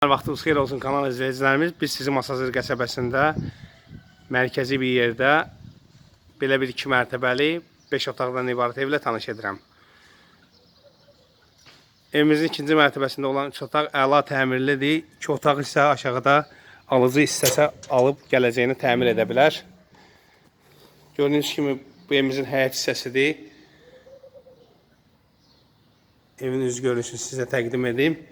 Vaxtınız xeyir olsun kanal izləyicilərimiz. Biz sizi Masazır qəsəbəsində mərkəzi bir yerdə belə bir iki mərtəbəli 5 otaqdan ibarət evlə tanış edirəm. Evimizin ikinci mərtəbəsində olan 3 otaq əla təmirlidir. 2 otaq isə aşağıda alıcı istəsə alıb gələcəyini təmir edə bilər. Gördüyünüz kimi bu evimizin həyət hissəsidir. Evin üz görünüşünü sizə təqdim edeyim.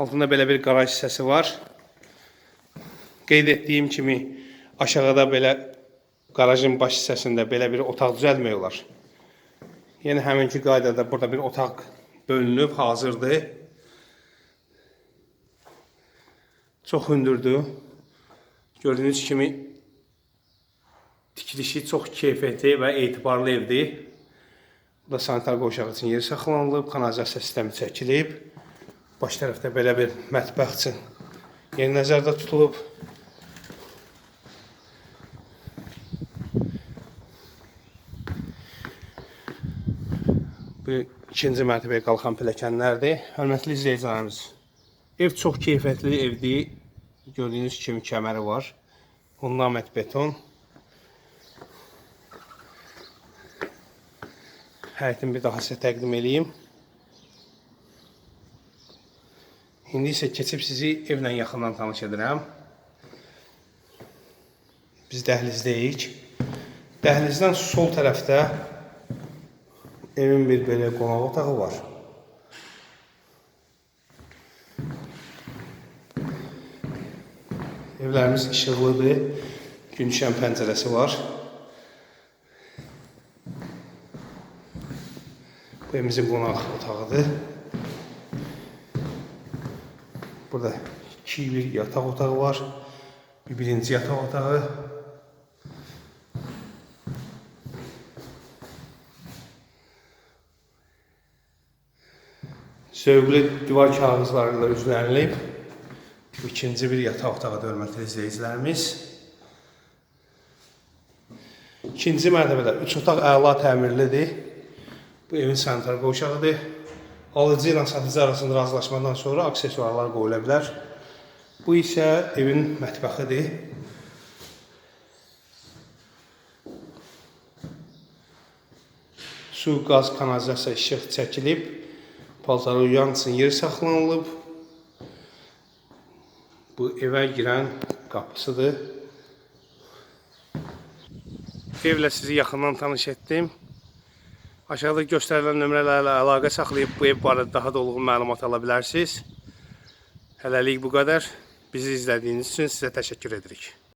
Altında belə bir qaraj hissəsi var. Qeyd etdiyim kimi aşağıda belə qarajın baş hissəsində belə bir otaq düzəlmək olar. Yenə həminki qaydada burada bir otaq bölünüb, hazırdır. Çox hündürdür. Gördüyünüz kimi tikilişi çox keyfiyyətli və etibarlı evdir. Bu da sanitar qoşağı üçün yer saxlanılıb, kanalizasiya sistemi çəkilib. Baş tərəfdə belə bir mətbəx üçün yer nəzərdə tutulub. Bu ikinci mərtəbəyə qalxan pilləkənlərdir. Hörmətli izləyicilərimiz, ev çox keyfiyyətli evdir. Gördüyünüz kimi kəməri var. Fundament beton. Həyətini bir daha sizə təqdim edeyim. İndi isə keçib sizi evlə yaxından tanış edirəm. Biz dəhlizdəyik. Dəhlizdən sol tərəfdə evin bir belə qonaq otağı var. Evlərimiz işıqlıdır. Gün düşən pəncərəsi var. Bu evimizin qonaq otağıdır. Burada iki bir yataq otağı var. Bir birinci yataq otağı. Zövqlü divar kağızlarıyla üzlənilib. Bu ikinci bir yataq otağı hörmətli izləyicilərimiz. İkinci mərtəbədə 3 otaq əla təmirlidir. Bu evin sanitar qovşağıdır. Alıcı ilə satıcı arasında razılaşmadan sonra aksesuarlar qoyula bilər. Bu isə evin mətbəxidir. Su, qaz, kanalizasiya, işıq çəkilib. Paltarı uyan üçün yer saxlanılıb. Bu evə girən qapısıdır. Evlə sizi yaxından tanış etdim. Aşağıda göstərilən nömrələrlə əlaqə saxlayıb bu ev barədə daha dolğun məlumat ala bilərsiniz. Hələlik bu qədər. Bizi izlədiyiniz üçün sizə təşəkkür edirik.